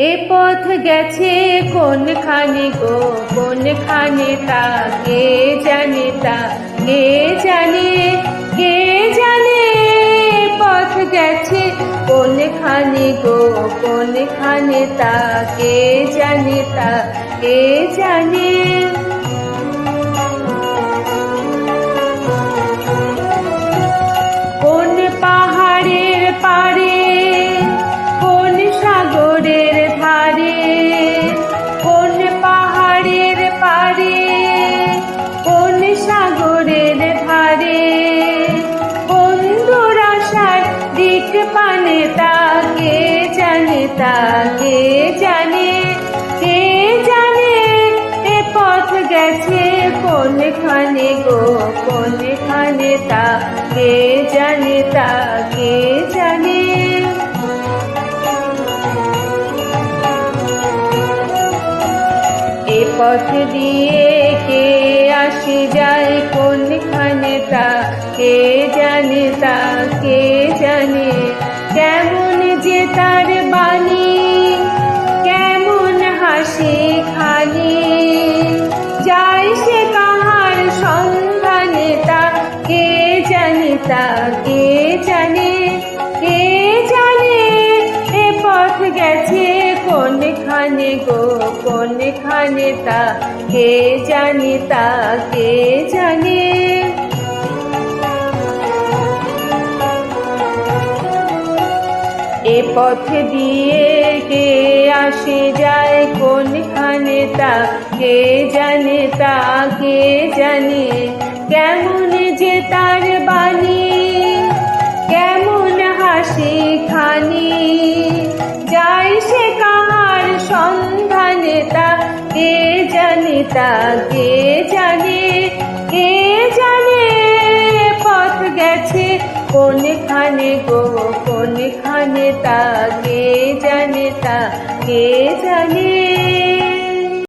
এ পথ গেছে কোন কোনখানে গো? কোন কোনখানে তা? কে জানে তা? কে জানে? কে জানে? পথ গেছে কোন কোনখানে গো? কোন কোনখানে তা? কে জানে তা? কে জানে? কোনখানে গো কোনখানে তা কে জানে তা কে জানে? এ পথ দিয়ে কে কে জানে কে জানে? এ পথ গেছে কোনখানে গো, কোনখানে তা? কে জানে তা, কে জানে? এ পথ দিয়ে কে আসে যায়, কোনখানে তা? কে জানে তা, কে জানে? কেমন যে তার বাণী কে জানে তা, কে জানে কে জানে পথ গেছে, কোনখানে গো, কোনখানে তা, কে জানে তা, কে জানে